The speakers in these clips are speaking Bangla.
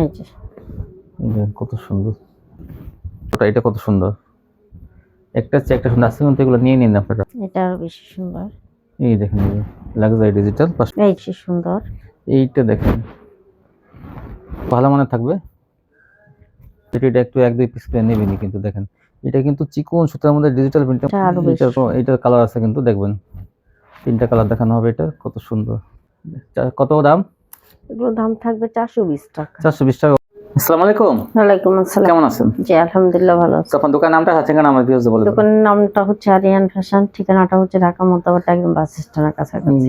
এই যে। কত সুন্দর। ওটা এটা কত সুন্দর। একটা চেয়ে একটা সুন্দর। আছে কিন্তু এগুলো নিয়ে নিন আপনারা। এটা আরও বেশি সুন্দর। এই দেখেন লাক্সারি ডিজিটাল এই সুন্দর। এইটা দেখেন। ভালো মানে থাকবে। এটা একটু এক দুই পিস করে নেবেনি কিন্তু দেখেন। এটা কিন্তু চিকন সুতার মধ্যে ডিজিটাল প্রিন্ট এটা আরও বেশি এটার কালার আছে কিন্তু দেখবেন। তিনটা কালার দেখানো হবে এটা কত সুন্দর। কত দাম? দাম থাকবে চারশো বিশ টাকা। চারশো বিশ টাকা। আসসালামু আলাইকুম। ওয়ালাইকুম আসসালাম। কেমন আছেন? জি আলহামদুলিল্লাহ ভালো আছি। আপনার দোকান নামটা আছে কেন আমার ভিউজ বলে দোকানের নামটা হচ্ছে আরিয়ান ফ্যাশন ঠিকানাটা হচ্ছে ঢাকা মোতাবাট একদম বাস স্ট্যান্ডের কাছাকাছি।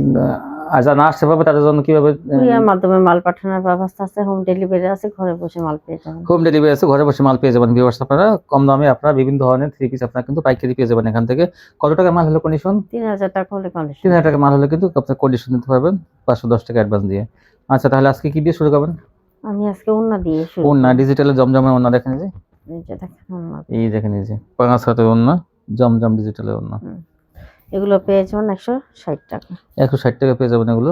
আর যারা না আসতে পারবে তাদের জন্য কীভাবে কুরিয়ার মাধ্যমে মাল পাঠানোর ব্যবস্থা আছে হোম ডেলিভারি আছে ঘরে বসে মাল পেয়ে যাবেন। হোম ডেলিভারি আছে ঘরে বসে মাল পেয়ে যাবেন। ভিউয়ার্স আপনারা কম দামে আপনারা বিভিন্ন ধরনের থ্রি পিস আপনারা কিন্তু পাইকারি পেয়ে যাবেন এখান থেকে। কত টাকা মাল হলো কন্ডিশন তিন হাজার টাকা হলে কন্ডিশন তিন হাজার টাকা মাল হলে কিন্তু আপনার কন্ডিশন দিতে পারবেন। পাঁচশো দশ টাকা অ্যাডভান্স দিয়ে। আচ্ছা তাহলে আজকে কি দিয়ে শুরু করবেন? আমি আজকে ওন্না দিয়ে শুরু ওন্না ডিজিটালে জমজমের ওন্না দেখেন যে এই দেখেন। এই দেখেন যে পাঁচ হাতের ওন্না জমজম ডিজিটালের ওন্না এগুলো পেয়ে যাবেন একশো ষাট টাকা। একশো ষাট টাকা পেয়ে যাবেন এগুলো।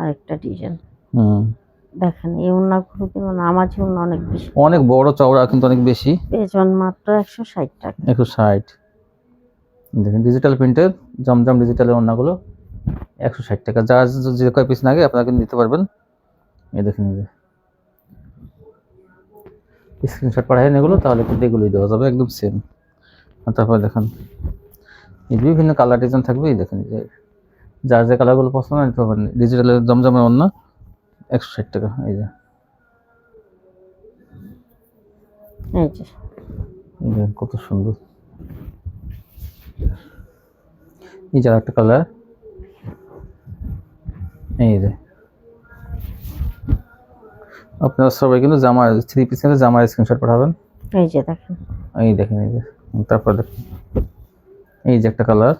আরেকটা ডিজাইন হুম। দেখেন এই ওন্নাগুলো কিন্তু নামাজি ওন্না অনেক বেশি। অনেক বড় চওড়া কিন্তু অনেক বেশি। যাবেন মাত্র একশো ষাট টাকা। একশো ষাট। দেখেন ডিজিটাল প্রিন্টের জমজম ডিজিটালের ওন্নাগুলো একশো ষাট টাকা। যার যে- যে কয় পিস লাগে আপনারা কিন্তু নিতে পারবেন। এই দেখেন এই যে। স্ক্রিনশট পাঠাবেন এগুলো তাহলে কিন্তু এগুলোই দেওয়া যাবে একদম সেম আর তারপরে দেখেন এই বিভিন্ন কালার ডিজাইন থাকবে এই দেখেন যে। যার যে কালারগুলো পছন্দ নিতে পারবেন। ডিজিটালের জমজমের ওন্না একশো ষাট টাকা এই যে কত সুন্দর। এই যে একটা কালার এই যে। আপনারা সবাই কিন্তু জামা থ্রি পিসের জামার স্ক্রিনশট পাঠাবেন। এই যে দেখেন। এই দেখেন এই যে। তারপর দেখেন। এই যে একটা কালার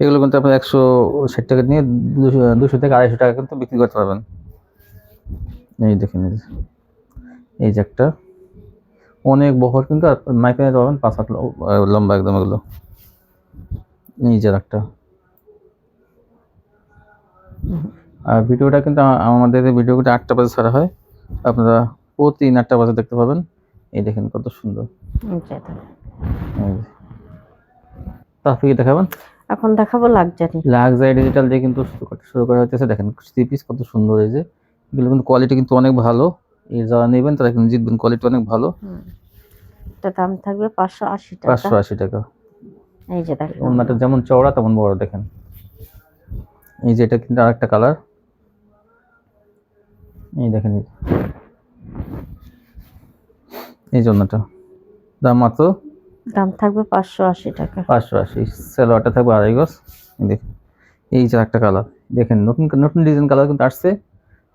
এগুলো কিন্তু আপনার একশো ষাট টাকা নিয়ে দুশো দুশো থেকে আড়াইশো টাকা কিন্তু বিক্রি করতে পারবেন। এই দেখেন এই যে একটা। অনেক বহর কিন্তু আর মাইপে নিতে পারবেন পাঁচ হাত লম্বা একদম এগুলো। নিজের একটা আর ভিডিওটা কিন্তু আমাদের ভিডিওটা আটটা বাজে ছাড়া হয়। আপনারা প্রতিদিন আটটা বাজে দেখতে পাবেন। এই দেখেন কত সুন্দর। এই যে দেখেন। এই যে। তারপরে কি দেখাবেন? এখন দেখাবো লাক্সারি। লাক্সারি ডিজিটাল দিয়ে কিন্তু শুরু করা হচ্ছে দেখেন থ্রি পিস কত সুন্দর এই যে। এগুলো কিন্তু কোয়ালিটি কিন্তু অনেক ভালো। যারা নেবেন তারা কিন্তু জিতবেন। কোয়ালিটি অনেক ভালো। এটা দাম থাকবে পাঁচশো আশি টাকা। পাঁচশো আশি টাকা। এই যে দেখেন। ওনাটা যেমন চওড়া তেমন বড় দেখেন। এই যে এটা কিন্তু আরেকটা কালার। এই দেখেন এই জন্যটা দাম মাত্র? দাম থাকবে পাঁচশো আশি টাকা। পাঁচশো আশি। সালোয়ারটা থাকবে আড়াই গজ। দেখেন। এই যে একটা কালার। দেখেন নতুন নতুন ডিজাইন কালার কিন্তু আসছে।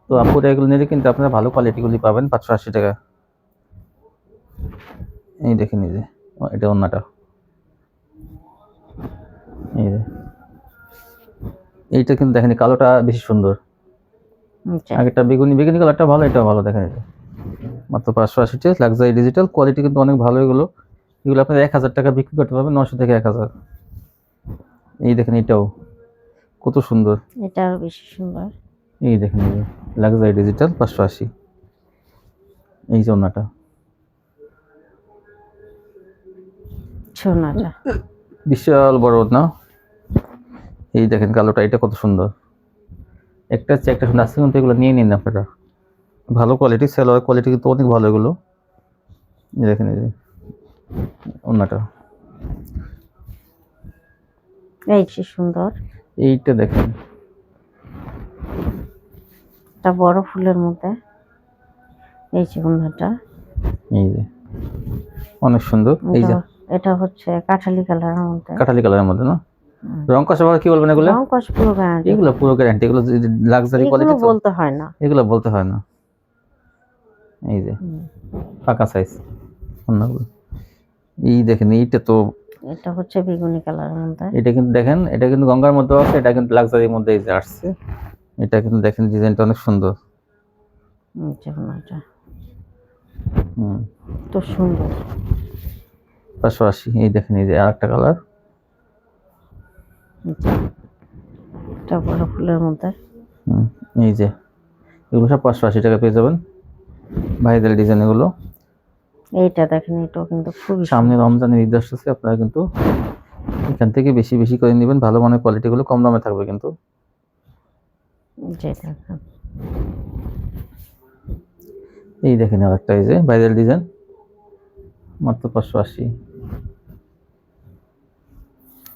তো আপুরা এগুলো নিলে কিন্তু আপনারা ভালো কোয়ালিটিগুলি পাবেন পাঁচশো আশি টাকা। এই দেখেন এই যে এটা অন্যটা এই যে। এইটা কিন্তু দেখেন কালোটা বেশি সুন্দর। এই আগেরটা বেগুনি বেগুনি কালারটা ভালো এটা ভালো দেখেন এটা মাত্র পাঁচশো আশিটা লাক্সারি ডিজিটাল কোয়ালিটি কিন্তু অনেক ভালো এগুলো। এগুলো আপনার এক হাজার টাকা বিক্রি করতে পারবেন নশো থেকে এক হাজার। এই দেখেন এটাও। কত সুন্দর। এটা আরও বেশি সুন্দর। এই দেখেন লাক্সারি ডিজিটাল পাঁচশো আশি। এই সোনাটা। বিশাল বড় না এই দেখেন কালোটা এটা কত সুন্দর। একটা হচ্ছে একটা সুন্দর আছে কিন্তু এগুলো নিয়ে নিন আপনারা। ভালো কোয়ালিটি সেলোয়ার কোয়ালিটি কিন্তু অনেক ভালো এগুলো। দেখেন এই ওনাটা। এই সুন্দর। এইটা দেখেন। এটা বড় ফুলের মধ্যে। এই যে ওন্নাটা এই যে। অনেক সুন্দর। এই যে। এটা- হচ্ছে কাঠালি কালারের মধ্যে। কাঠালি কালারের মধ্যে না। রং কষা কি বলবেন এগুলো? রং কস পুরো গ্যারান্টি এগুলো পুরো গ্যারান্টি এগুলো লাক্সারি কোয়ালিটি এগুলো বলতে হয় না। এগুলো বলতে হয় না। এই যে। ফাঁকা সাইজ অন্যগুলো। এই দেখেন এইটা তো এটা হচ্ছে বেগুনি কালারের মধ্যে। এটা কিন্তু দেখেন এটা কিন্তু গঙ্গার মধ্যে আছে এটা কিন্তু লাক্সারির মধ্যে এই যে আসছে। এটা কিন্তু দেখেন ডিজাইনটা অনেক সুন্দর। তো সুন্দর। পাঁচশো আশি এই দেখেন এই যে আর একটা কালার। এটা বড় ফুলের মধ্যে। হুম, এই যে এগুলো সব পাঁচশো আশি টাকা পেয়ে যাবেন। ভাইদের ডিজাইন এগুলো। এইটা দেখেন এটাও কিন্তু খুবই সামনে রমজানের ঈদ আসতেছে আপনারা কিন্তু এখান থেকে বেশি বেশি করে নেবেন। ভালো মানের কোয়ালিটিগুলো কম দামে থাকবে কিন্তু। এই দেখেন আর একটা এই যে ভাইরাল ডিজাইন মাত্র পাঁচশো আশি।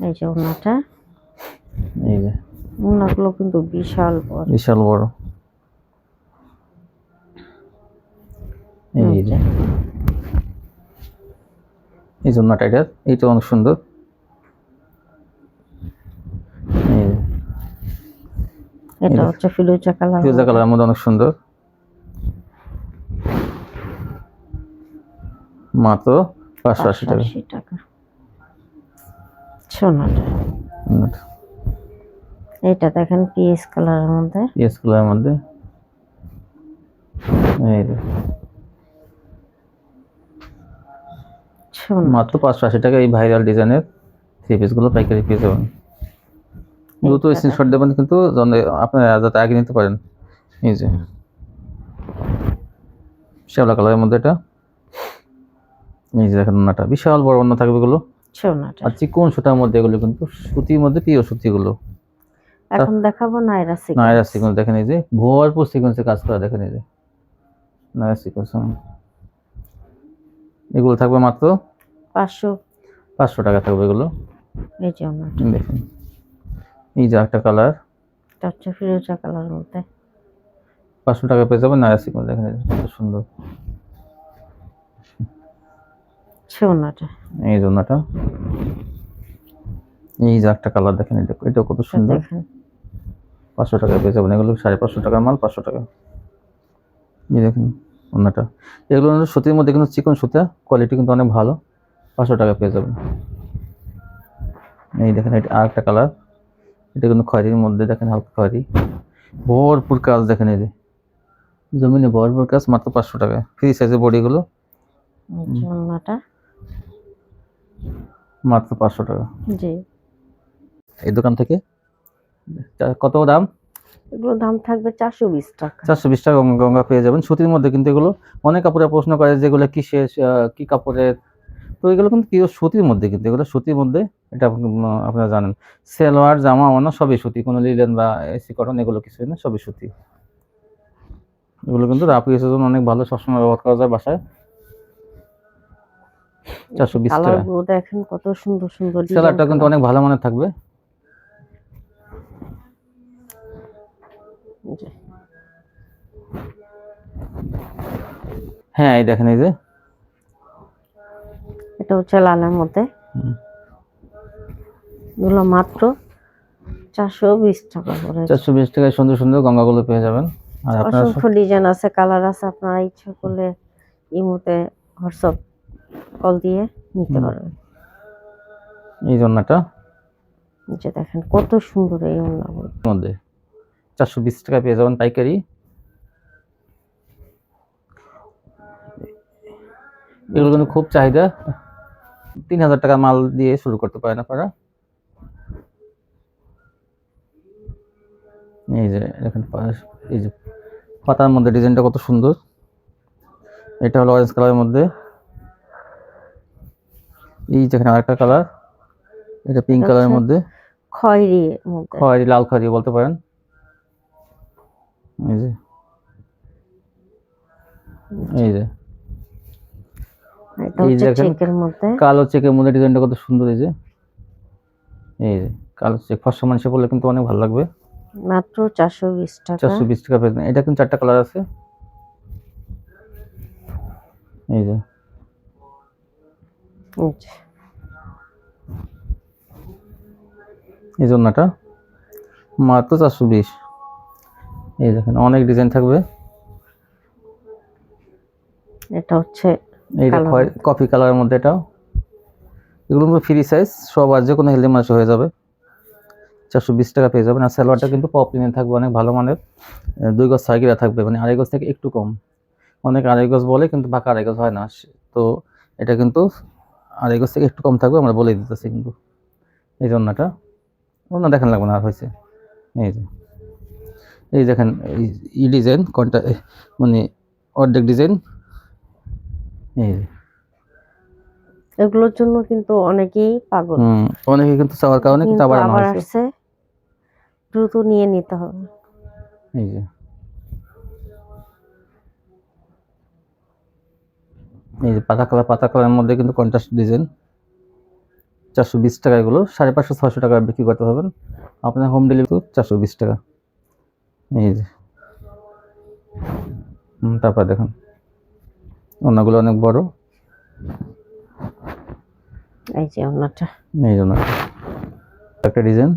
এই যে ওনাটা। এই যে। ওনাগুলো কিন্তু বিশাল বড়। বিশাল বড়। এই যে। এই জন্য টাইটার এইটা অনেক সুন্দর এই যে এটা হচ্ছে ফিরোজা কালার ফিরোজা কালারের মধ্যে অনেক সুন্দর। মাত্র পাঁচশো আশি টাকা। টাকা। সোনাটা। এটা দেখেন পিএস কালারের মধ্যে। ইয়েস কালারের মধ্যে। এই মাত্র পাঁচশো আশি টাকা এই ভাইরাল ডিজাইনের থ্রি পিসগুলো পাইকারি পেয়ে যাবেন। দ্রুত স্ক্রিনশট দেবেন কিন্তু আপনারা যাতে আগে নিতে পারেন। এই যে। শ্যাওলা কালারের মধ্যে এটা। এই যে দেখেন ওনাটা বিশাল বড় ওনা থাকবে এগুলো। সোনাটা আর চিকন সুতার মধ্যে এগুলো কিন্তু সুতির মধ্যে প্রিয় সুতিগুলো এখন দেখাবো নাইরা সিক নায়রা সিকোয়েন্স দেখেন এই যে। ভরপুর সিকোয়েন্সে কাজ করা দেখেন এই যে। নায়রা সিকোয়েন্স এগুলো থাকবে মাত্র পাঁচশো। পাঁচশো টাকা থাকবে এগুলো। এই যে দেখুন। এই যে একটা কালার এটা ফিরোজা কালারের মধ্যে পাঁচশো টাকা পেয়ে যাবেন নায়রা সিকোয়েন্স দেখেন কত সুন্দর। সোনাটা এই জন্যটা এই যে একটা কালার দেখেন এটা এটা কত সুন্দর। পাঁচশো টাকা পেয়ে যাবেন এগুলো সাড়ে পাঁচশো টাকার মাল পাঁচশো টাকা। এই দেখুন অন্যটা এগুলো সুতির মধ্যে কিন্তু চিকন সুতা কোয়ালিটি কিন্তু অনেক ভালো। পাঁচশো টাকা পেয়ে যাবেন। এই দেখেন এটা আর একটা কালার এটা কিন্তু খয়েরির মধ্যে দেখেন হালকা খয়েরি। ভরপুর কাজ দেখেন এই যে। জমিনে ভরপুর কাজ মাত্র পাঁচশো টাকা। ফ্রি সাইজের বডিগুলো। মাত্র পাঁচশো টাকা। জি। এই দোকান থেকে? কত দাম? এগুলো দাম থাকবে চারশো বিশ টাকা। চারশো বিশ টাকা গঙ্গা পেয়ে যাবেন। সুতির মধ্যে কিন্তু এগুলো অনেক কাপড়ে প্রশ্ন করে যেগুলো কিসের আহ, কি কাপড়ের তো এগুলো কিন্তু পিওর সুতির মধ্যে কিন্তু এগুলো সুতির মধ্যে এটা আপনারা জানেন। সেলোয়ার জামা ওনা সবই সুতি কোনো লিলেন বা এসি কটন এগুলো কিছুই না সবই সুতি। এগুলো কিন্তু রাফ ইউজের জন্য অনেক ভালো সবসময় ব্যবহার করা যায় বাসায়। চারশো বিশ টাকা। দেখেন কত সুন্দর সুন্দর সেলারটা কিন্তু অনেক ভালো মানের থাকবে। হ্যাঁ এই দেখেন এই যে। এটা হচ্ছে লালের মধ্যে। এগুলো মাত্র চারশো বিশ টাকা করে। চারশো বিশ টাকায় সুন্দর সুন্দর গঙ্গাগুলো পেয়ে যাবেন। আর অসংখ্য ডিজাইন আছে কালার আছে আপনারা ইচ্ছা করলে ইমোতে হোয়াটসঅ্যাপ কল দিয়ে নিতে পারবেন। এই জন্যটা? যে দেখেন কত সুন্দর এই ওড়নাগুলো মধ্যে চারশো বিশ টাকা পেয়ে যাবেন পাইকারি। এগুলো কিন্তু খুব চাহিদা। তিন হাজার টাকা মাল দিয়ে শুরু করতে পারেন আপনারা। এই যে এখানে এই যে পাতার মধ্যে ডিজাইনটা কত সুন্দর। এটা হলো অরেঞ্জ কালারের মধ্যে। এই যেখানে আরেকটা কালার এটা পিঙ্ক কালারের মধ্যে। খয়েরি খয়েরি লাল খয়েরি বলতে পারেন। এই যে। এই যে। এটা হচ্ছে চেকের মধ্যে। কালো চেকের মধ্যে ডিজাইনটা কত সুন্দর এই যে। এই যে কালো চেক ফর্সা মানুষে পড়লে কিন্তু অনেক ভালো লাগবে। মাত্র চারশো বিশ টাকা। চারশো বিশ টাকা পেয়ে এটা কিন্তু চারটা কালার আছে। এই যে। এই যে, এই জন্যটা মাত্র চারশো বিশ। এই দেখেন অনেক ডিজাইন থাকবে। এটা হচ্ছে এইটা খয়েরি কফি কালারের মধ্যে। এটাও। এগুলো ফ্রি সাইজ সব আর যে কোনো হেলদি মাছ হয়ে যাবে। চারশো বিশ টাকা পেয়ে যাবেন। আর সালোয়ারটা কিন্তু পপলিনে থাকবে অনেক ভালো মানের। দুই গজ সাইকেলে থাকবে মানে আড়াই গজ থেকে একটু কম। অনেক আড়াই গজ বলে কিন্তু বাঁকা আড়াই গজ হয় না। তো এটা কিন্তু আড়াই গজ থেকে একটু কম থাকবে আমরা বলে দিতেছি কিন্তু। এই জন্যটা অন্য দেখান লাগবে না আর হয়েছে। এই যে। এই দেখেন এই ই ডিজাইন কোনটা মানে অর্ধেক ডিজাইন এগুলোর জন্য কিন্তু অনেকেই পাগল। অনেকে কিন্তু চাওয়ার কারণে কিন্তু আবার আবার আসছে। দ্রুত নিয়ে নিতে হবে। এই যে। এই যে পাতা কালার পাতা কালারের মধ্যে কিন্তু কন্ট্রাস্ট ডিজাইন। চারশো বিশ টাকা এগুলো সাড়ে পাঁচশো ছশো টাকা বিক্রি করতে পারবেন। আপনার হোম ডেলিভারি চারশো বিশ টাকা। এই যে। তারপর দেখুন। অন্যগুলো অনেক বড়। এই যে ওনাটা এই জন্য একটা ডিজাইন।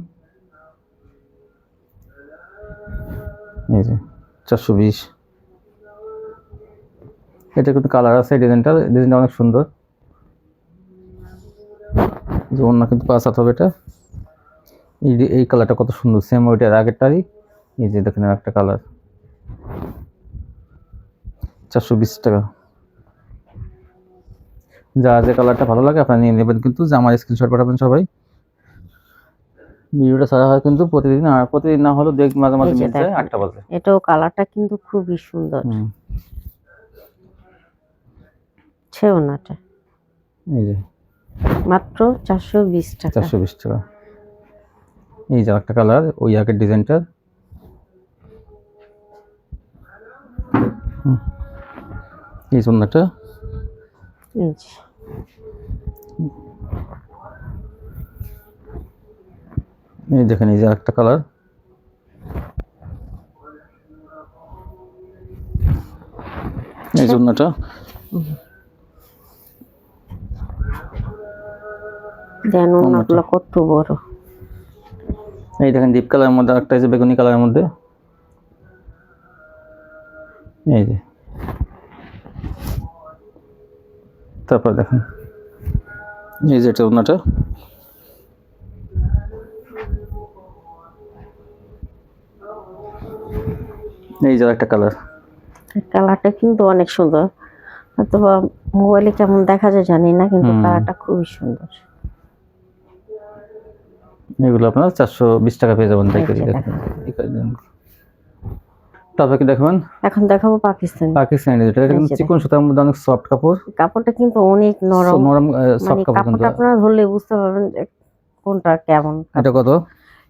এই যে চারশো বিশ। এটা কিন্তু কালার আছে ডিজাইনটা। ডিজাইনটা অনেক সুন্দর। যে অন্য কিন্তু পাঁচ হাত হবে এটা। এই এই কালারটা কত সুন্দর। সেম ওইটার আগেরটারই। এই যে দেখেন একটা কালার। চারশো বিশ টাকা। যা যে কালারটা ভালো লাগে আপনারা নিয়ে নেবেন কিন্তু যে আমার স্ক্রিনশট পাঠাবেন সবাই। ভিডিওটা ছাড়া হয় কিন্তু প্রতিদিন আর প্রতিদিন না হলেও দেখ মাঝে মাঝে মিলছে। আটটা বাজে। এটাও কালারটা কিন্তু খুবই সুন্দর। হুম, ছে ওনাটা এই যে। মাত্র চারশো বিশ টাকা। চারশো বিশ টাকা। এই যে একটা কালার ওই আগের ডিজাইনটার হুম। এই জন্যটা এই যে। এই দেখেন এই যে একটা কালার এই জন্যটা দেন ওনাগুলো কত বড়। এই দেখেন ডিপ কালারের মধ্যে একটা আছে বেগুনি কালারের মধ্যে। এই যে। তারপর দেখেন। এই যে এটা ওনাটা। এই যে একটা কালার। কালারটা কিন্তু অনেক সুন্দর। হয়তো বা মোবাইলে কেমন দেখা যায় জানি না কিন্তু কালারটা খুবই সুন্দর। এগুলো আপনার চারশো বিশ টাকা পেয়ে যাবেন পাইকারি আচ্ছা, দেখেন। তারপর কি দেখবেন? এখন দেখাবো পাকিস্তানি। পাকিস্তানি এটা কিন্তু চিকন সুতার মধ্যে অনেক সফট কাপড়। কাপড়টা কিন্তু অনেক নরম। নরম মানে সফট কাপড় কিন্তু। আপনারা ধরলে বুঝতে পারবেন কোনটা কেমন। এটা কত?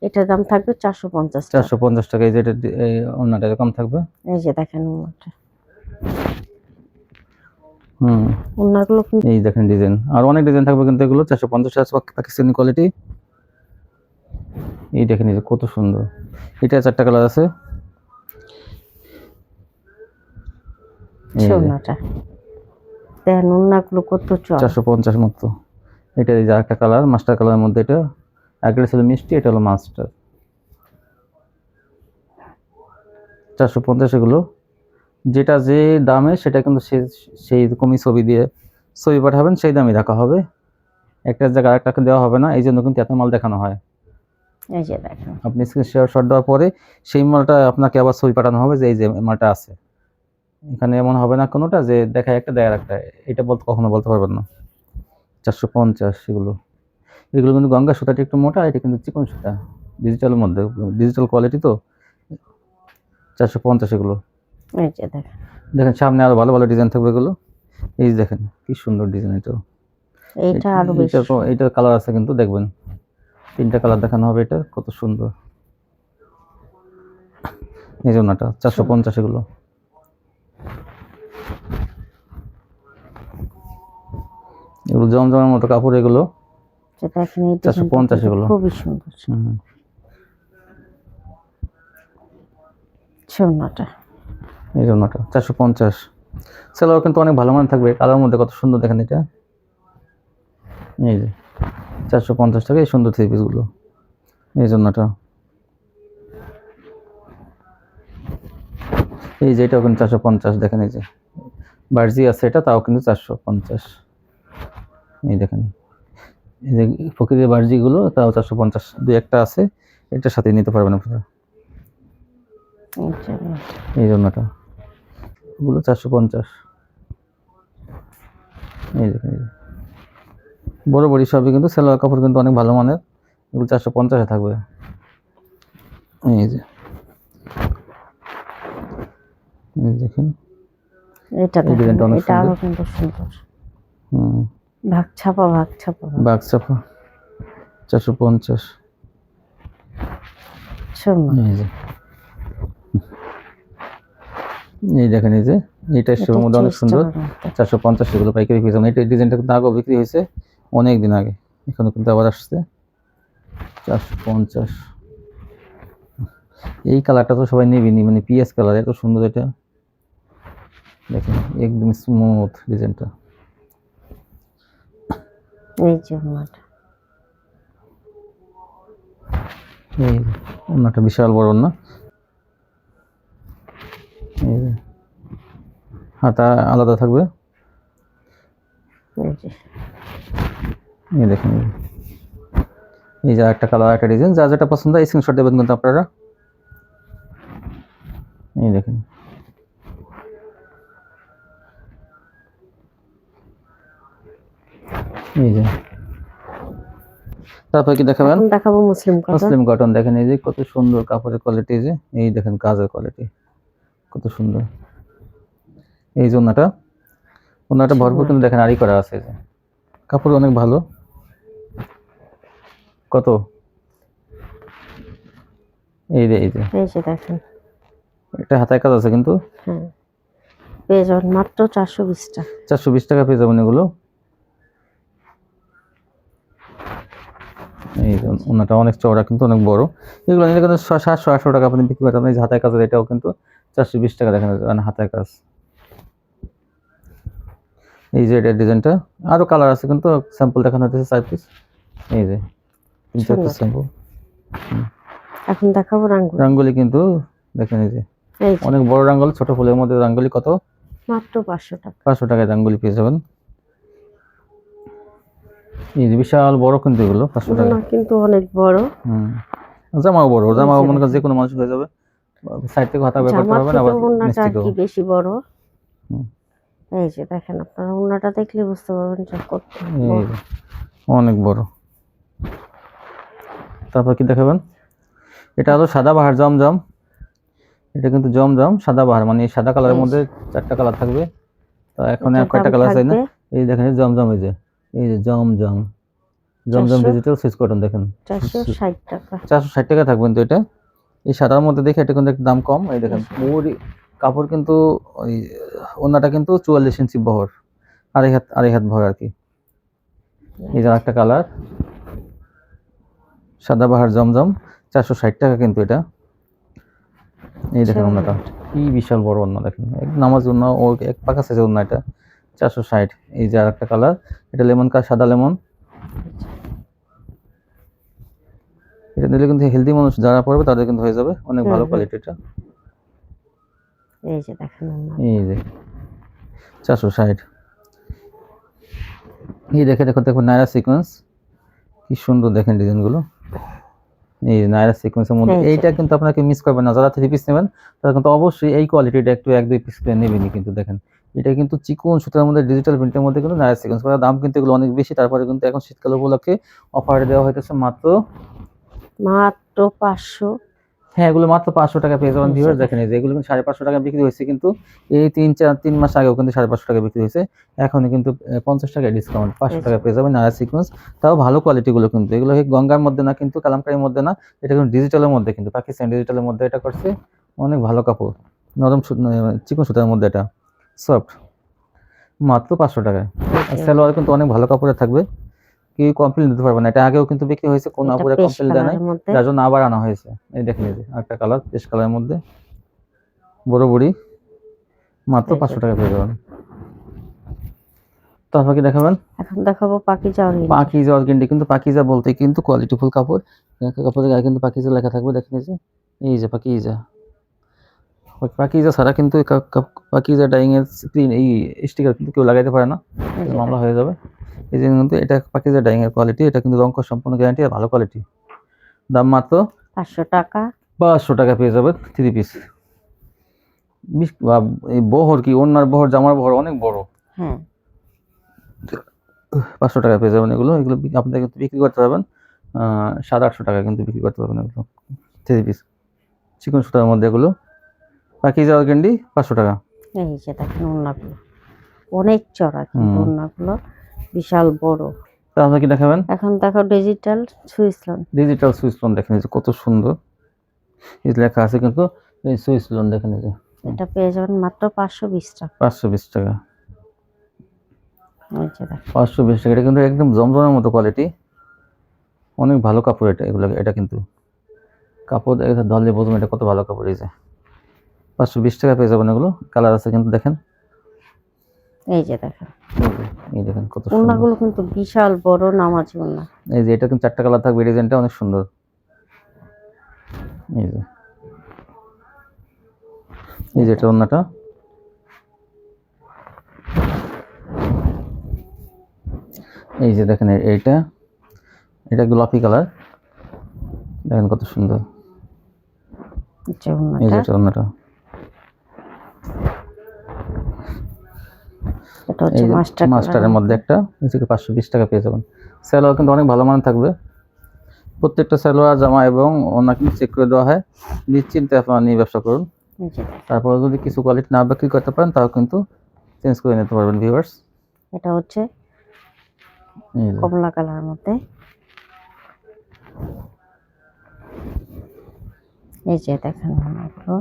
এটার দাম থাকবে চারশো পঞ্চাশ টাকা। এই যে এটা অন্যটা এরকম থাকবে? এই যে দেখেন ওনাটা হুম। কিন্তু এই দেখেন ডিজাইন। আর অনেক ডিজাইন থাকবে কিন্তু এগুলো। চারশো পঞ্চাশ টাকা পাকিস্তানি কোয়ালিটি এই দেখেন এই যে কত সুন্দর। এটা চারটা কালার আছে। এই ওনাটা দেখেন ওনাগুলো কত চল। চারশো পঞ্চাশ মতো। এটা এই যে একটা কালার মাস্টার কালারের মধ্যে এটা। একটা ছিল মিষ্টি এটা হলো মাস্টার। চারশো পঞ্চাশ এগুলো। যেটা যে দামে সেটা কিন্তু সে সেই রকমই ছবি দিয়ে ছবি পাঠাবেন সেই দামই রাখা হবে। একটা জায়গায় আরেকটাকে দেওয়া হবে না এই জন্য কিন্তু এত মাল দেখানো হয়। এই যে দেখেন। আপনি স্ক্রিন শট দেওয়ার পরে সেই মালটা আপনাকে আবার ছবি পাঠানো হবে যে এই যে মালটা আছে। এখানে এমন হবে না কোনোটা যে দেখায় একটা দেখার একটা এটা বলতে কখনো বলতে পারবেন না। চারশো পঞ্চাশ এগুলো। এগুলো কিন্তু গঙ্গা সুতাটা একটু মোটা এটা কিন্তু চিকন সুতা। ডিজিটালের মধ্যে ডিজিটাল কোয়ালিটি তো। চারশো পঞ্চাশ এগুলো। দেখেন। সামনে আরও ভালো ভালো ডিজাইন থাকবে এগুলো। এই দেখেন কি সুন্দর ডিজাইন এটাও। এইটা আরও কালার আছে কিন্তু দেখবেন। তিনটা কালার দেখানো হবে এটা কত সুন্দর। এই জন্যটা চারশো পঞ্চাশ এগুলো। এগুলো জমজমের মতো কাপড় এগুলো? যে দেখেন এই 450 ডিজাইনটা কিন্তু এগুলো। খুবই সুন্দর। হুম। এই চারশো পঞ্চাশ। সেলার কিন্তু অনেক ভালো মান থাকবে কালার মধ্যে কত সুন্দর দেখেন এটা। এই যে চারশো পঞ্চাশ টাকা এই সুন্দর থ্রি পিসগুলো এই জন্যটা এই যে এটাও কিন্তু চারশো পঞ্চাশ দেখেন এই যে। বার্জি আছে এটা তাও কিন্তু চারশো পঞ্চাশ। এই দেখেন এই যে ফকিরের বার্জিগুলো তাও চারশো পঞ্চাশ। দুই একটা আছে এটার সাথে নিতে পারবেন আপনারা। এই জন্যটা। ওগুলো চারশো পঞ্চাশ। এই দেখেন। বড় বড়ি সবই কিন্তু সেলোয়ার কাপড় কিন্তু অনেক ভালো মানের। এগুলো চারশো পঞ্চাশে থাকবে। এই যে। এই দেখেন এটা দেখেন। কিন্তু সুন্দর। হুম। ভাগ ছাপা ভাগ ছাপা। ভাগ। চাপা চারশো পঞ্চাশ। এই দেখেন এই যে এটা সেবার মধ্যে অনেক সুন্দর। চারশো পঞ্চাশ এগুলো পাইকারি পেয়েছিলাম এটা ডিজাইনটা কিন্তু আগেও বিক্রি হয়েছে অনেক দিন আগে। এখানে কিন্তু আবার আসছে। চারশো পঞ্চাশ। এই কালারটা তো সবাই নেবেনি মানে পিএস কালার এত সুন্দর এটা। দেখেন একদম স্মুথ ডিজাইনটা এই যে ওনাটা এই ওনাটা বিশাল বড় না এই যে হাতা আলাদা থাকবে? এই যে। এই দেখেন এই যে। একটা কালার একটা ডিজাইন যা যেটা পছন্দ হয় স্ক্রিনশট দেবেন কিন্তু আপনারা। এই দেখেন। এই যে। তারপর কি দেখাবেন? দেখাবো মুসলিম কটন মুসলিম কটন দেখেন এই যে কত সুন্দর কাপড়ের কোয়ালিটি যে এই দেখেন কাজের কোয়ালিটি কত সুন্দর। এই যে ওনাটা। ওনাটা ভরপুর কিন্তু দেখেন আড়ি করা আছে যে। কাপড় অনেক ভালো। কত? এই যে এই যে। এই যে দেখেন। এটা হাতায় কাজ আছে কিন্তু। হ্যাঁ। পেয়ে যাবেন মাত্র চারশো বিশ টাকা। চারশো বিশ টাকা পেয়ে যাবেন এগুলো। এই ওনাটা অনেক চওড়া কিন্তু অনেক বড়। এগুলো নিলে কিন্তু সাতশো আটশো টাকা আপনি বিক্রি করতে পারেন। এই যে কাজের এটাও কিন্তু চারশো বিশ টাকা দেখেন মানে হাতায় কাজ। এই যে এটা ডিজাইনটা। আরও কালার আছে কিন্তু স্যাম্পল দেখানো হচ্ছে চার পিস এই যে স্যাম্পল এখন দেখাবো রাঙ্গুলি। রাঙ্গুলি কিন্তু দেখেন এই যে। এই যে। অনেক বড় রাঙ্গুলি ছোট ফুলের মধ্যে রাঙ্গুলি কত? মাত্র পাঁচশো টাকা। পাঁচশো টাকায় রাঙ্গুলি পেয়ে যাবেন। এই বিশাল বড় কিন্তু এগুলো পাঁচশো টাকা। কিন্তু অনেক বড়। হুম। জামাও বড় জামাও মনে করেন যে কোনো মানুষ হয়ে যাবে। সাইড থেকে হাতা ব্যাপার জামার করবেন আবার নিচ আর কি বেশি বড়। এই যে দেখেন আপনারা ওনাটা দেখলে বুঝতে পারবেন যে কত অনেক বড়। তারপর কি দেখাবেন? এটা হলো সাদা বাহার জমজম। এটা কিন্তু জমজম সাদা বাহার মানে সাদা কালারের মধ্যে চারটা কালার থাকবে। তো এখন আর কয়টা কালার আছে না? এই দেখেন জমজম এই যে। এই যে জমজম জমজম? ডিজিটাল সুইচ কটন দেখেন। চারশো ষাট টাকা। চারশো ষাট টাকা থাকবেন তো এটা। এই সাদার মধ্যে দেখে এটা কিন্তু একটু দাম কম। এই দেখেন পুরো কাপড় কিন্তু ওই ওনাটা কিন্তু চুয়াল্লিশ ইঞ্চি বহর আড়াই হাত আড়াই হাত ভর আর কি এই যে একটা কালার। সাদা বাহার জমজম চারশো ষাট টাকা কিন্তু এটা। এই দেখেন আচ্ছা। ওনাটা। কি বিশাল বড় ওনা দেখেন। নামাজ ওনা ও এক পাকা সাইজের ওনা এটা। চারশো ষাট। এই যে আর একটা কালার এটা লেমন কালার সাদা লেমন এটা নিলে কিন্তু হেলদি মানুষ যারা পড়বে তাদের কিন্তু হয়ে যাবে অনেক ভালো হুম। কোয়ালিটি এটা এই যে দেখেন ওনা এই যে চারশো ষাট। এই দেখে দেখো দেখো নায়রা সিকোয়েন্স কি সুন্দর দেখেন ডিজাইনগুলো। এই যে নায়রা সিকোয়েন্সের মধ্যে এইটা কিন্তু আপনাকে মিস করবেন না। যারা থ্রি পিস নেবেন তারা কিন্তু অবশ্যই এই কোয়ালিটিটা একটু এক দুই পিস করে নেবেনই কিন্তু দেখেন। এটা কিন্তু চিকন সুতার মধ্যে ডিজিটাল প্রিন্টের মধ্যে কিন্তু নায়রা সিকোয়েন্স দাম কিন্তু এগুলো অনেক বেশি। তারপরে কিন্তু এখন শীতকাল উপলক্ষে অফার দেওয়া হইতেছে মাত্র মাত্র পাঁচশো। হ্যাঁ এগুলো মাত্র পাঁচশো টাকা পেয়ে যাবেন। ভিউয়ার দেখেন এই যে এগুলো কিন্তু সাড়ে পাঁচশো টাকা বিক্রি হয়েছে কিন্তু এই তিন চার তিন মাস আগেও কিন্তু সাড়ে পাঁচশো টাকা বিক্রি হয়েছে। এখন কিন্তু পঞ্চাশ টাকা ডিসকাউন্ট পাঁচশো টাকা পেয়ে যাবেন নারা সিকোয়েন্স তাও ভালো কোয়ালিটিগুলো কিন্তু। এগুলো গঙ্গার মধ্যে না কিন্তু কালামকারির মধ্যে না এটা কিন্তু ডিজিটালের মধ্যে কিন্তু পাকিস্তান ডিজিটালের মধ্যে এটা করছে। অনেক ভালো কাপড়। নরম চিকন সুতার মধ্যে এটা। সফট। মাত্র পাঁচশো টাকায়। সালোয়ার কিন্তু অনেক ভালো কাপড়ের থাকবে। কেউ কমপ্লেন দিতে পারবে না। এটা আগেও কিন্তু বিক্রি হয়েছে কোনো আপুরে কমপ্লেন দেয় নাই। যার জন্য আবার আনা হয়েছে। এই দেখেন এই যে একটা কালার পেস্ট কালারের মধ্যে। বড় বুড়ি। মাত্র পাঁচশো টাকা পেয়ে যাবেন। তারপর কি দেখাবেন? এখন দেখাবো পাখি চাউলি পাকিজা অর্গেন্ডি কিন্তু পাকিজা বলতে কিন্তু কোয়ালিটিফুল কাপড়। কাপড়ের গায়ে কিন্তু পাকিজা লেখা থাকবে। দেখেন এই যে এই যে পাকিজা। পাকিজা ছাড়া কিন্তু পাকিজা ডাইং এর স্ক্রিন এই স্টিকার কিন্তু কেউ লাগাইতে পারে না। মামলা হয়ে যাবে। এই জন্য কিন্তু এটা পাকিজা ডাইং এর কোয়ালিটি এটা কিন্তু রঙ সম্পূর্ণ গ্যারান্টি আর ভালো কোয়ালিটি দাম মাত্র পাঁচশো টাকা। পাঁচশো টাকা পেয়ে যাবেন থ্রি পিস এই বহর কি অন্যার বহর জামার বহর অনেক বড়। হ্যাঁ। পাঁচশো টাকা পেয়ে যাবেন এগুলো। এগুলো আপনারা কিন্তু বিক্রি করতে পারবেন সাত আটশো টাকা কিন্তু বিক্রি করতে পারবেন এগুলো থ্রি পিস চিকন সুতার মধ্যে এগুলো। বাকি যাওয়ার ক্যান্ডি পাঁচশো টাকা। এই যে দেখেন ওড়নাগুলো। অনেক চড়া কিন্তু। ওড়নাগুলো। বিশাল বড়। তাহলে কি দেখাবেন? এখন দেখো digital switch loan digital switch loan দেখেন এই যে কত সুন্দর। এই লেখা আছে কিন্তু এই সুইচ লোন দেখেন এই যে। এটা পেয়ে যাবেন মাত্র পাঁচশো বিশ টাকা। পাঁচশো বিশ টাকা। পাঁচশো বিশ টাকা এটা কিন্তু একদম জমজমের মতো কোয়ালিটি অনেক ভালো কাপড় এটা এগুলো এটা কিন্তু। কাপড় ধরলে বুঝবেন এটা কত ভালো কাপড় এই যে। পাঁচশো বিশ টাকা পেয়ে যাবেন এগুলো। কালার আছে কিন্তু দেখেন। এই যে দেখেন। এই দেখেন কত সুন্দর। ওড়নাগুলো কিন্তু বিশাল বড় নামাজি ওড়না। এই যে এটা কিন্তু চারটা কালার থাকবে ডিজাইনটা অনেক সুন্দর। এই যে। এই যে এটা অন্যটা এই যে দেখেন এইটা। এটা গোলাপি কালার। দেখেন কত সুন্দর। এই যে এটা এটা হচ্ছে মাস্টার মাস্টারের মধ্যে একটা থেকে পাঁচশো বিশ টাকা পেয়ে যাবেন। স্যালোয়ার কিন্তু অনেক ভালো মানের থাকবে। প্রত্যেকটা স্যালোয়ার জামা এবং ওনাকে চেক করে দেওয়া হয়। নিশ্চিন্তে আপনারা নিয়ে ব্যবসা করুন। তারপরে যদি কিছু কোয়ালিটি না বিক্রি করতে পারেন তাও কিন্তু চেঞ্জ করে নিতে পারবেন ভিউয়ার্স এটা হচ্ছে কমলা কালার মধ্যে। এই যে দেখেন ওড়নাগুলো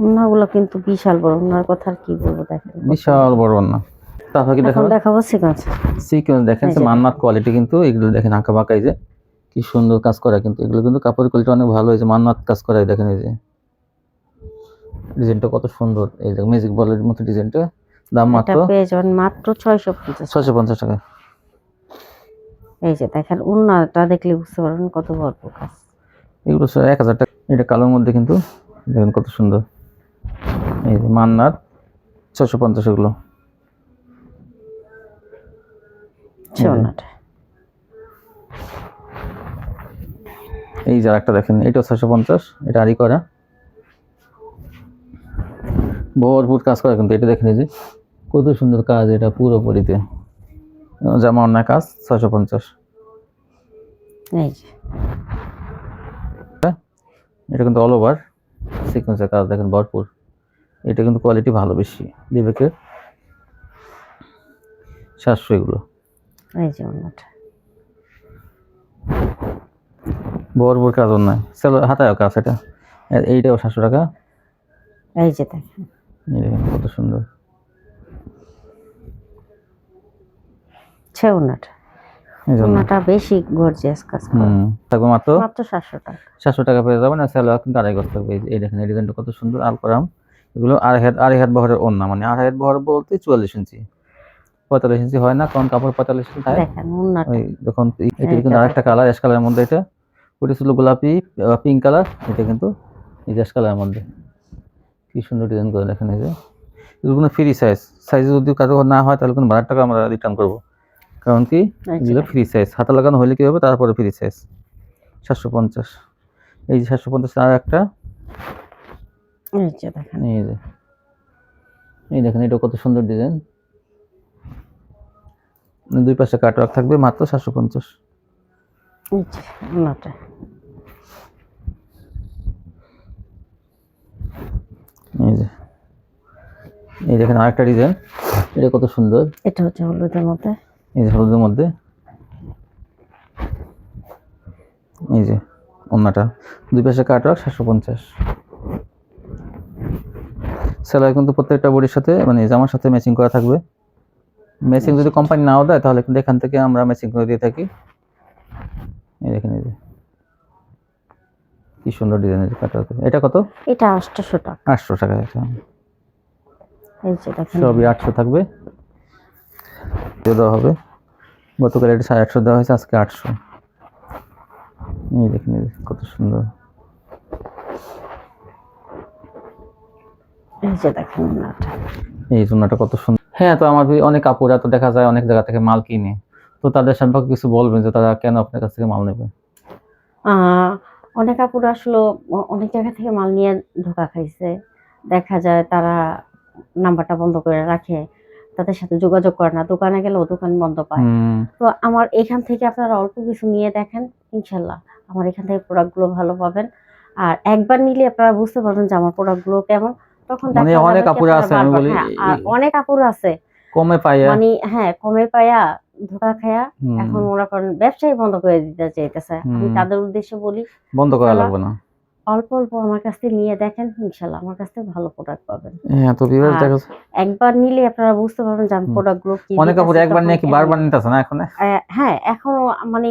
ওড়নাগুলো কিন্তু বিশাল বড় ওনার কথা আর কি বলব দেখেন। বিশাল বড় না তারপরে কি দেখাবেন দেখাবো? সিকোয়েন্স সিকোয়েন্স দেখেন মান্নাত কোয়ালিটি কিন্তু এগুলো দেখেন আঁকা বাঁকা এই যে। কি সুন্দর কাজ করা কিন্তু এগুলো কিন্তু কাপড়ের কোয়ালিটি অনেক ভালো হয়েছে মান্নাত কাজ করা দেখেন এই যে। ডিজাইনটা কত সুন্দর এই যে ম্যাজিক বলের মতো ডিজাইনটা দাম মাত্র মাত্র ছয়শো পঞ্চাশ ছয়শো পঞ্চাশ টাকা। এই যে দেখেন ওড়নাটা দেখলে বুঝতে পারবেন কত ভরপুর কাজ এগুলো এক হাজার টাকা এটা কালোর মধ্যে কিন্তু দেখেন কত সুন্দর। এই যে মান্নাত ছশো পঞ্চাশ এগুলো। এই যে। একটা দেখেন এটাও ছশো পঞ্চাশ এটা আরই করা ভরপুর কাজ করা কিন্তু এটা দেখেন যে। কত সুন্দর কাজ এটা পুরোপুরিতে। জামা অন্যায় কাজ ছশো পঞ্চাশ। এটা কিন্তু অল ওভার সিকোয়েন্সের কাজ দেখেন ভরপুর। এটা কিন্তু কোয়ালিটি ভালো বেশি বিবেকের। সাতশো এগুলো। এই যে ওড়নাটা ভরপুর কাজ অন্যায় চলো হাতায় কাজ এটা। এইটাও সাতশো টাকা। এই যে দেখেন। কত সুন্দর। হচ্ছে ওড়নাটা বেশি গর্জিয়াস কাজ হুম থাকবে মাত্র মাত্র সাতশো টাকা। সাতশো টাকা পেয়ে যাবেন। আর স্যালোয়ার কিন্তু আড়াই গজ থাকবে। এই- দেখেন এই ডিজাইনটা কত সুন্দর আল করাম এগুলো আড়াই হাত আড়াই হাত বহরের ওন্না মানে আড়াই হাত বহর বলতে চুয়াল্লিশ ইঞ্চি। পঁয়তাল্লিশ ইঞ্চি হয় না কারণ কাপড় পঁয়তাল্লিশ ইঞ্চি থাকে দেখেন এটা কিন্তু আরেকটা কালার অ্যাশ কালারের মধ্যে এটা। ওটা ছিল গোলাপি পিঙ্ক কালার এটা কিন্তু এই অ্যাশ কালারের মধ্যে। কি সুন্দর ডিজাইন করে দেখেন এই যে। এগুলো ফ্রি সাইজ সাইজ যদি কারও না হয় তাহলে কোনো বারো টাকা আমরা রিটার্ন করব। কারণ কি? যে এগুলো ফ্রি সাইজ হাতা লাগানো হলে কি হবে? তারপরে ফ্রি সাইজ সাতশো পঞ্চাশ। এই যে সাতশো পঞ্চাশ আর একটা। এই যে দেখেন। এই দেখেন এটা কত সুন্দর ডিজাইন দুই পাশে কাটওয়ার্ক থাকবে মাত্র সাতশো পঞ্চাশ। এই যে এই দেখেন আরেকটা ডিজাইন এটা কত সুন্দর। এটা হচ্ছে হলুদের মধ্যে। এই যে হলুদের মধ্যে। এই যে অন্যটা দুই পাশে কাটওয়ার্ক সাতশো পঞ্চাশ। সেলাই কিন্তু প্রত্যেকটা বডির সাথে মানে জামার সাথে ম্যাচিং করা থাকবে। ম্যাচিং যদি কোম্পানি নাও দেয় তাহলে কিন্তু এখান থেকে আমরা ম্যাচিং করে দিয়ে থাকি। এই দেখেন এই যে। কি সুন্দর ডিজাইন কাটওয়ার্ক এটা কত? এটা আটশোশো টাকা। আটশো টাকা এটা এই যে দেখেন। সবই আটশো থাকবে। দিয়ে দেওয়া হবে। গতকাল এটা সাড়ে আটশো দেওয়া হয়েছে আজকে আটশো। এই দেখুন কত সুন্দর। এই জন্যটা কত সুন্দর। হ্যাঁ তো আমার অনেক কাপড় তো দেখা যায় অনেক জায়গা থেকে মাল কিনে। তো তাদের সম্পর্কে কিছু বলবেন যে তারা কেন আপনার কাছ থেকে মাল নেবে? অনেক আপুর আসলে অনেক জায়গা থেকে মাল নিয়ে ধোকা খাইছে। দেখা যায় তারা নাম্বারটা বন্ধ করে রাখে। তাদের সাথে যোগাযোগ করে না দোকানে গেলেও দোকান বন্ধ পায়। তো আমার এখান থেকে আপনারা অল্প কিছু নিয়ে দেখেন ইনশাল্লাহ। আমার এখান থেকে প্রোডাক্টগুলো ভালো পাবেন। আর একবার নিলে আপনারা বুঝতে পারবেন যে আমার প্রোডাক্টগুলো কেমন। তখন মানে অনেক আপুরা আছে, আমি বলি, হ্যাঁ, অনেক আপুর আছে। কমে পাইয়া মানে হ্যাঁ কমে পায়া ধোকা খায়া এখন মনে করেন ব্যবসায় বন্ধ করে দিতে চাইতেছে। আমি তাদের উদ্দেশ্যে বলি বন্ধ করা লাগবে না। অল্প অল্প আমার কাছ থেকে নিয়ে দেখেন ইনশাল্লাহ আমার কাছ থেকে ভালো প্রোডাক্ট পাবেন। হ্যাঁ তো ভিউয়ার্স আর দেখা। একবার নিলে আপনারা বুঝতে পারবেন যে আমি গুলো কি অনেক কাপড় একবার নিয়ে কি বারবার নিতেছে না এখন? হ্যাঁ এখনও মানে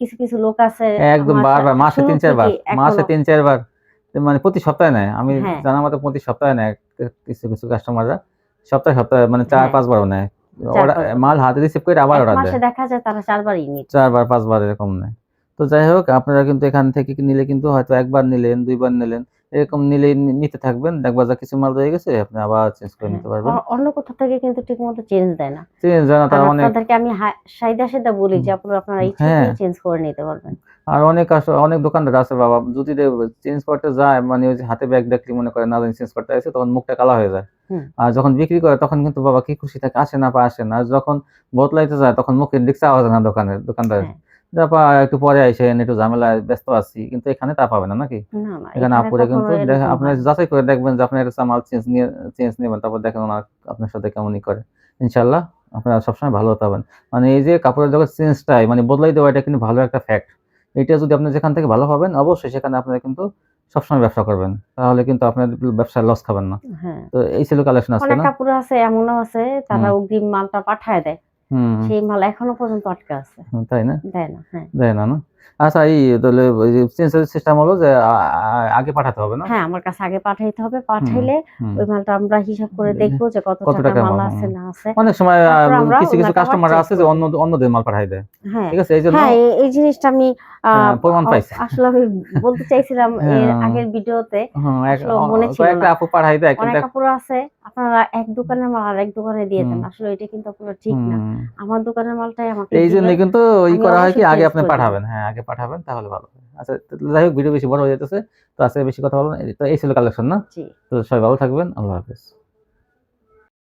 কিছু কিছু লোক আছে একদম বারবার মাসে তিন চারবার থেকেই মাসে তিন চারবার মানে প্রতি সপ্তাহে নেয়। আমি হ্যাঁ। জানা মতো প্রতি সপ্তাহে নেয় কিছু কিছু কাস্টমাররা সপ্তাহে সপ্তাহে মানে চার হ্যাঁ। পাঁচবারও নেয়। চার মাল হাতে রিসিভ করে আবার অর্ডার মাসে দেয়। দেখা যায় তারা চারবারই নিচ্ছে। চারবার পাঁচবার এরকম নেয়। তো যাই হোক আপনারা কিন্তু এখান থেকে নিলে কিন্তু হয়তো একবার নিলেন দুইবার নিলেন এরকম নিলে নিতে থাকবেন দেখবা যা কিছু মাল রয়ে গেছে আপনি আবার চেঞ্জ করে নিতে পারবেন। অন্য কোথাও থেকে কিন্তু ঠিক মতো চেঞ্জ দেয় না। চেঞ্জ জানা আর তার অনেক আপনাদেরকে আমি সাইদা সাইদা বলি যে আপনারা আপনারা ইচ্ছে হ্যাঁ। চেঞ্জ করে নিতে পারবেন। আর অনেক অনেক দোকানদার আছে বাবা যদি চেঞ্জ করতে যায় মানে ওই যে হাতে ব্যাগ দেখলে মনে করে না চেঞ্জ করতে আসে তখন মুখটা কালা হয়ে যায়। আর যখন বিক্রি করে তখন কিন্তু বাবা কি খুশি থাকে আসে না পা আসে না আর যখন বদলাইতে যায় তখন মুখের দিক চাওয়া যায় না দোকানের দোকানদার একটু পরে আইসেন একটু ঝামেলায় ব্যস্ত আছি কিন্তু এখানে তা পাবে না নাকি? এখানে আপুরে কিন্তু আপনি যাচাই করে দেখবেন যে আপনার মাল চেঞ্জ নিয়ে চেঞ্জ নেবেন তারপর দেখেন ওনার আপনার সাথে কেমনই করে। ইনশাল্লাহ আপনারা সবসময় ভালো মানে এই যে কাপড়ের জগৎ চেঞ্জটাই মানে বদলাই দেওয়া এটা কিন্তু ভালো একটা ফ্যাক্ট এটা যদি আপনি যেখান থেকে ভালো পাবেন অবশ্যই সেখানে আপনারা কিন্তু সবসময় ব্যবসা করবেন। তাহলে কিন্তু আপনার ব্যবসায় লস খাবেন না। হ্যাঁ। তো এই ছিল কালেকশন অনেক না? কাপড় আছে এমনও আছে তারা অগ্রিম মালটা পাঠায় দেয়। সেই মাল এখনও পর্যন্ত আটকে আছে। তাই না? দেয় না হ্যাঁ। দেয় না না? আচ্ছা এই তাহলে চেঞ্জের সিস্টেম হলো যে আগে পাঠাতে হবে না? হ্যাঁ আমার কাছে আগে পাঠাইতে হবে। পাঠাইলে ওই মালটা আমরা হিসাব করে দেখব যে কত টাকা মাল আছে না আছে। অনেক সময় কিছু কিছু কাস্টমার আছে যে অন্য অন্যদের মাল পাঠাই দেয়। হ্যাঁ। ঠিক আছে? এই জন্য হ্যাঁ এই- জিনিসটা আমি হ্যাঁ, প্রমাণ পাইছি। আসলে আমি বলতে চাইছিলাম এর হ্যাঁ। আগের ভিডিওতে মনে ছিল একটা আপু পাঠাই দেয় কিন্তু কাপড় আছে আপনারা এক দোকানের মাল আর এক দোকানে দিয়ে দেন। আসলে এটা কিন্তু আপনার ঠিক না। আমার দোকানের মালটাই আমাকে এই জন্য কিন্তু ই আমি করা হয় কি আগে আপনি পাঠাবেন। হ্যাঁ আগে পাঠাবেন তাহলে ভালো আচ্ছা যাই হোক ভিডিও বেশি বড় হয়ে যেতেছে তো আজকে বেশি কথা বলব তো এই ছিল কালেকশন না? তো সবাই ভালো থাকবেন আল্লাহ হাফেজ।